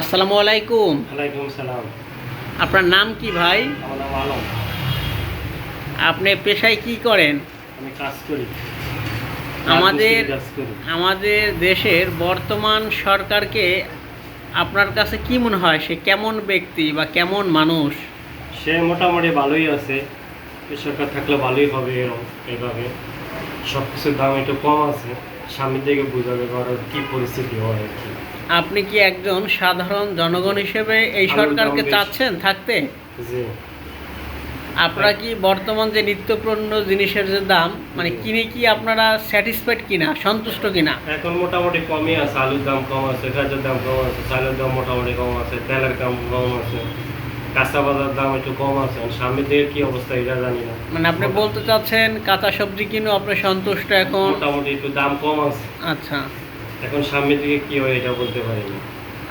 আসসালামু আলাইকুম। ওয়ালাইকুম সালাম আপনার নাম কি ভাই? আমার নাম আলম। আপনি পেশায় কি করেন? আমি কাজ করি। আমাদের আমাদের দেশের বর্তমান সরকারকে আপনার কাছে কি মনে হয়? সে কেমন ব্যক্তি বা কেমন মানুষ? সে মোটামুটি ভালোই আছে। সরকার থাকলে ভালোই হবে এরকম এইভাবে সব কিছুর দাম একটু কম আছে। সামনের দিকে বোঝাবে কারণ কি পরিস্থিতি হয় আর কি। আপনি কি একজন সাধারণ জনগণ হিসেবে এই সরকারকে চাচ্ছেন থাকতে? আপনারা কি বর্তমান যে নিত্যপণ্য জিনিসের যে দাম মানে কিনে কি আপনারা স্যাটিসফাইড কিনা সন্তুষ্ট কিনা? এখন মোটামুটি কমই আছে আলুর দাম কম আছে পেঁয়াজের দাম কম আছে চালের দাম মোটামুটি কম আছে তেলের দাম কম আছে কাঁচা বাজার দাম একটু কম আছে আর সামনের কি অবস্থা এটা জানি না। মানে আপনি বলতে চাচ্ছেন কাঁচা সবজি কিনেও আপনি সন্তুষ্ট এখন? মোটামুটি একটু দাম কম আছে। আচ্ছা। এখন সামনের দিকে কি হয় এটা বলতে পারি না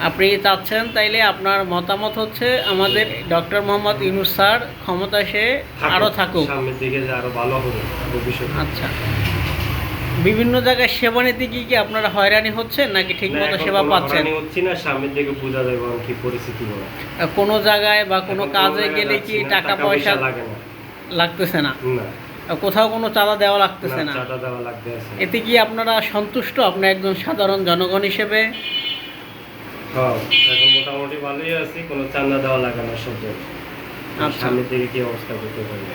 আপনি চাচ্ছেন তাইলে আপনার মতামত হচ্ছে আমাদের ডক্টর মোহাম্মদ ইউনুস স্যার ক্ষমতা সে আরও থাকুক। সামনের দিকে যে আরও ভালো হবে ভবিষ্যতে। আচ্ছা। বিভিন্ন জায়গায় সেবা নিতে কি কি আপনারা হয়রানি হচ্ছেন নাকি ঠিক মতো সেবা পাচ্ছেন? হচ্ছি না সামনের দিকে বোঝা যাবে কি পরিস্থিতি কোনো জায়গায় বা কোনো কাজে গেলে কি টাকা পয়সা লাগে না। লাগতেছে না? না। কোথাও কোনো চাঁদা দেওয়া লাগতেছে না দেওয়া লাগতে আছে। এতে কি আপনারা সন্তুষ্ট? আপনি একজন সাধারণ জনগণ হিসেবে? হ্যাঁ এখন মোটামুটি ভালোই আছি কোনো চান্দা দেওয়া লাগে না সব আচ্ছা। সামনের দিকে কি অবস্থা করতে পারি?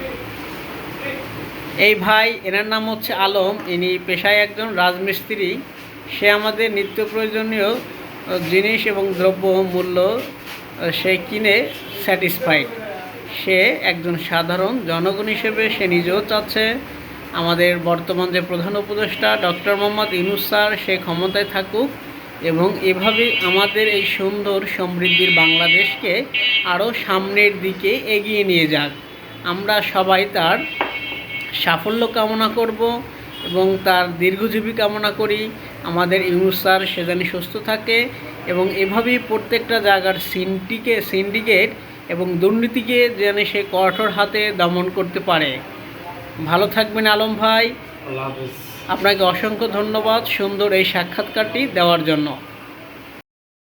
এই ভাই এনার নাম হচ্ছে আলম ইনি পেশায় একজন রাজমিস্ত্রি। সে আমাদের নিত্য প্রয়োজনীয় জিনিস এবং দ্রব্য মূল্য সে কিনে স্যাটিসফাইড সে একজন সাধারণ জনগণ হিসেবে সে নিজেও চাচ্ছে। আমাদের বর্তমান যে প্রধান উপদেষ্টা ডক্টর মোহাম্মদ ইনুস স্যার, সে ক্ষমতায় থাকুক এবং এভাবেই আমাদের এই সুন্দর সমৃদ্ধির বাংলাদেশকে আরও সামনের দিকে এগিয়ে নিয়ে যাক। আমরা সবাই তার সাফল্য কামনা করব এবং তার দীর্ঘজীবী কামনা করি। আমাদের ইউনুস স্যার, সে যেন সুস্থ থাকে এবং এভাবেই প্রত্যেকটা জায়গার সিন্ডিকে সিন্ডিকেট এবং দুর্নীতিকে যেন সে কঠোর হাতে দমন করতে পারে। ভালো থাকবেন আলম ভাই। আপনাকে অসংখ্য ধন্যবাদ সুন্দর এই সাক্ষাৎকারটি দেওয়ার জন্য।